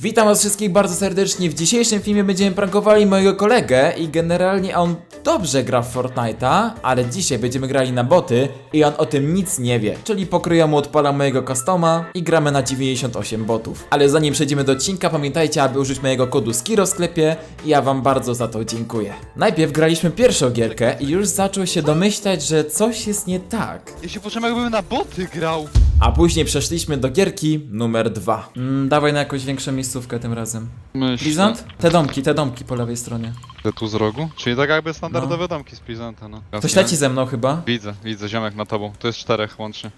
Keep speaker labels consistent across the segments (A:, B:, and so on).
A: Witam was wszystkich bardzo serdecznie. W dzisiejszym filmie będziemy prankowali mojego kolegę i generalnie on dobrze gra w Fortnite'a, ale dzisiaj będziemy grali na boty i on o tym nic nie wie. Czyli pokryja mu odpala mojego customa i gramy na 98 botów. Ale zanim przejdziemy do odcinka, pamiętajcie, aby użyć mojego kodu SKIRO w sklepie i ja wam bardzo za to dziękuję. Najpierw graliśmy pierwszą gierkę i już zaczął się domyślać, że coś jest nie tak.
B: Ja się poczułem jakbym na boty grał.
A: A później przeszliśmy do gierki numer 2. Mm, dawaj na jakąś większą miejscówkę tym razem.
B: Myślę.
A: Plizant? Te domki, te domki po lewej stronie.
B: Te tu z rogu? Czyli tak jakby standardowe domki z Plizanta, no.
A: Ktoś
B: Jasne.
A: leci ze mną chyba.
B: Widzę, widzę, ziomek na tobą. To jest czterech łącznie.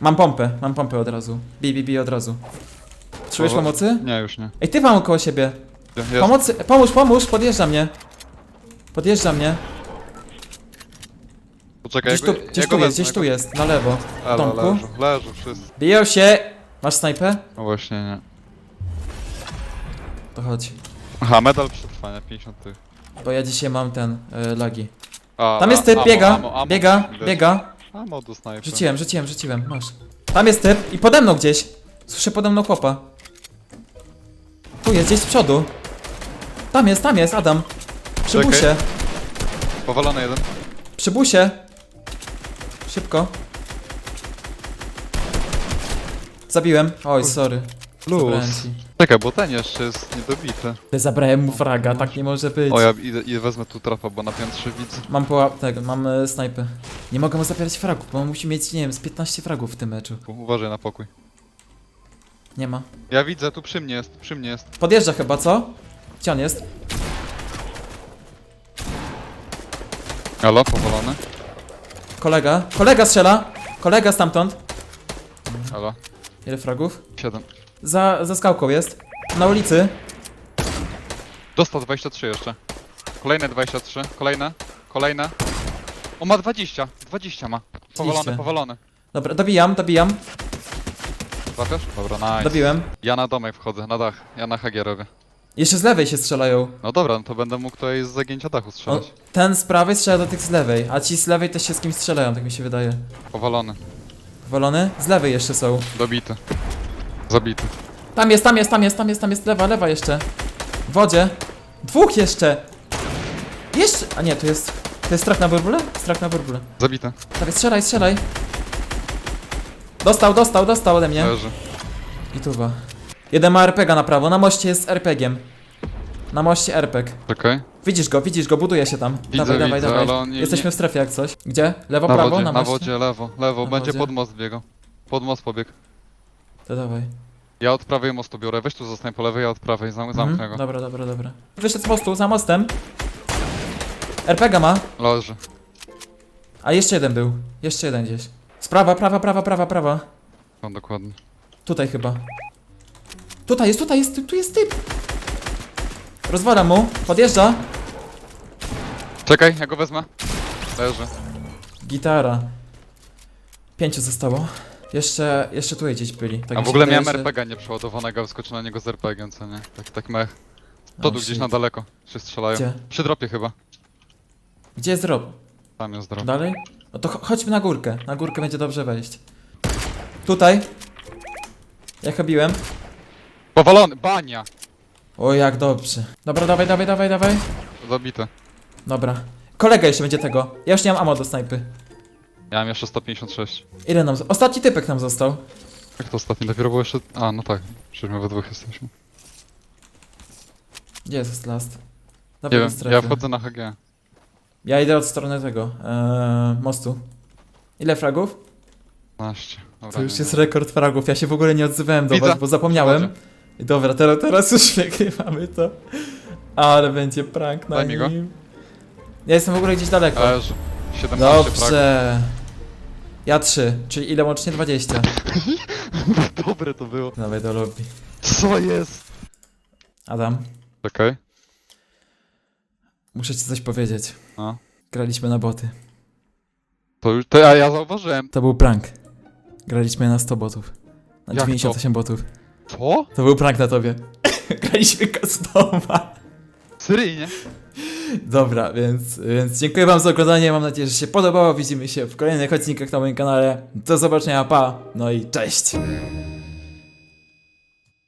A: Mam pompę, mam pompę od razu. Bi, bi, bi od razu. Potrzebujesz pomocy?
B: Nie, już nie.
A: Ej, ty mam koło siebie.
B: Jest.
A: Pomocy, pomóż, pomóż, podjeżdża mnie. Podjeżdża mnie.
B: Poczekaj,
A: Gdzieś tu, gdzieś
B: ja go
A: tu jest,
B: wezmę,
A: gdzieś tu jest, na lewo. W
B: Elo,
A: domku.
B: leżą, leżą wszyscy.
A: Biją się! Masz snajpę?
B: No właśnie, nie.
A: To chodź.
B: Aha, medal przetrwania, 50 tych.
A: Bo ja dzisiaj mam ten, y, lagi.
B: A,
A: Tam jest
B: a-
A: typ,
B: amo,
A: biega,
B: amo, amo.
A: biega,
B: Widać.
A: biega.
B: A, modu snajper.
A: Rzuciłem, rzuciłem, rzuciłem, masz. Tam jest typ i pode mną gdzieś. Słyszę pode mną chłopa. Tu jest, gdzieś z przodu. Tam jest, tam jest, Adam. Przy
B: Czekaj.
A: busie,
B: Powalony jeden.
A: przy busie. Szybko. Zabiłem. Oj, sorry. Zabrałem
B: Luz.
A: ci.
B: Czekaj, bo ten jeszcze jest niedobity.
A: Ty Zabrałem mu fraga, tak nie może być.
B: O, ja idę, idę wezmę tu trapa, bo na piętrze widzę.
A: Mam połap tego, mam e, snajpy. Nie mogę mu zabierać fragów, bo on musi mieć, nie wiem, z 15 fragów w tym meczu.
B: Uważaj na pokój.
A: Nie ma.
B: Ja widzę, tu przy mnie jest, przy mnie jest.
A: Podjeżdża chyba, co? Gdzie on jest?
B: Halo, powalony.
A: Kolega. Kolega strzela! Kolega stamtąd.
B: Halo,
A: Ile fragów?
B: 7.
A: Za, za skałką jest. Na ulicy.
B: Dostał 23 jeszcze. Kolejne 23, kolejne, kolejne. O, ma 20, 20 ma. Powalony,
A: Oczywiście.
B: powalony.
A: Dobra, dobijam, dobijam.
B: Trafiasz? Dobra, nice.
A: Dobiłem.
B: Ja na domek wchodzę, na dach. Ja na HG robię.
A: Jeszcze z lewej się strzelają.
B: No dobra, no to będę mógł tutaj z zagięcia dachu
A: O,
B: strzelać.
A: ten z prawej strzela do tych z lewej, a ci z lewej też się z kimś strzelają, tak mi się wydaje.
B: Powalony,
A: Wolony? Z lewej jeszcze są.
B: dobity. Zabity.
A: Tam jest, tam jest, tam jest, tam jest, tam jest, lewa, lewa jeszcze. W wodzie. Dwóch jeszcze! Jeszcze! A nie, to jest... To jest strach na burbule? Strach na burbule.
B: Zabity.
A: Dawaj, strzelaj, strzelaj. Dostał, dostał, dostał ode mnie.
B: Leży.
A: I tuwa. Jeden ma RPG na prawo, na moście jest RPG-iem. Na moście RPG.
B: Czekaj.
A: Widzisz go, widzisz go, buduje się tam.
B: Widzę,
A: dawaj, dawaj,
B: widzę,
A: dawaj.
B: ale on nie-
A: Jesteśmy w strefie jak coś. Gdzie? Lewo,
B: Na
A: prawo,
B: wodzie,
A: na
B: na
A: moście?
B: wodzie, lewo, lewo.
A: Na
B: Będzie
A: wodzie.
B: pod most biegał. Pod most pobiegł.
A: To dawaj.
B: Ja od prawej mostu biorę. Weź tu zostań po lewej, ja od prawej. Zam zamknę
A: Mhm.
B: go.
A: Dobra, dobra, dobra. Wyszedł z mostu, za mostem. RPG ma.
B: Leży.
A: A jeszcze jeden był. Jeszcze jeden gdzieś. Sprawa, prawa, prawa, prawa, prawa.
B: No dokładnie.
A: Tutaj chyba. Tutaj jest, tutaj jest, tu jest typ. Rozwala mu, podjeżdża.
B: Czekaj, ja go wezmę. Leży.
A: Gitara. Pięciu zostało. Jeszcze, jeszcze tu gdzieś byli. Tak
B: A
A: mi
B: w
A: się
B: ogóle
A: wydaje,
B: miałem
A: że-
B: RPG nieprzeładowanego, a wyskoczył na niego z RPG, co nie? Tak, tak mech. To
A: Oh,
B: tu gdzieś
A: shit.
B: na daleko się strzelają.
A: Gdzie?
B: Przy dropie chyba.
A: Gdzie jest drop?
B: Tam jest drop.
A: Dalej? No to cho- chodźmy na górkę. Na górkę będzie dobrze wejść. Tutaj. Jak robiłem?
B: Powalony! Bania!
A: O, jak dobrze. Dobra, dawaj, dawaj, dawaj, dawaj.
B: Zabity.
A: Dobra. Kolega jeszcze będzie tego. Ja już nie mam ammo do snajpy.
B: Ja mam jeszcze 156.
A: Ile nam... Ostatni typek nam został.
B: Jak to ostatni? Dopiero było jeszcze... A, no tak. Przecież my we dwóch jesteśmy.
A: Gdzie jest last?
B: Nie
A: Dawaj do
B: wiem,
A: strefy.
B: ja wchodzę na HG.
A: Ja idę od strony tego, eee, mostu. Ile fragów?
B: 12. Dobra,
A: To już
B: nie,
A: jest
B: nie.
A: rekord fragów. Ja się w ogóle nie odzywałem do
B: Widzę.
A: was, bo zapomniałem.
B: Zobaczę.
A: Dobra, teraz, teraz już wygrywamy to. Ale będzie prank na
B: Daj mi go.
A: nim. Ja jestem w ogóle gdzieś daleko.
B: Leży. 17 fragów.
A: Dobrze. Ja 3, czyli ile łącznie 20.
B: Dobre to było.
A: Dawaj do lobby.
B: Co jest?
A: Adam,
B: Czekaj.
A: muszę ci coś powiedzieć.
B: No.
A: Graliśmy na boty.
B: To już... To ja, ja zauważyłem.
A: To był prank. Graliśmy na 100 botów. Na
B: Jak to?
A: 98 botów.
B: Co?
A: To był prank na tobie. Graliśmy customa.
B: Seryjnie?
A: Dobra, więc, więc dziękuję wam za oglądanie. Mam nadzieję, że się podobało. Widzimy się w kolejnych odcinkach na moim kanale. Do zobaczenia, pa. No i cześć.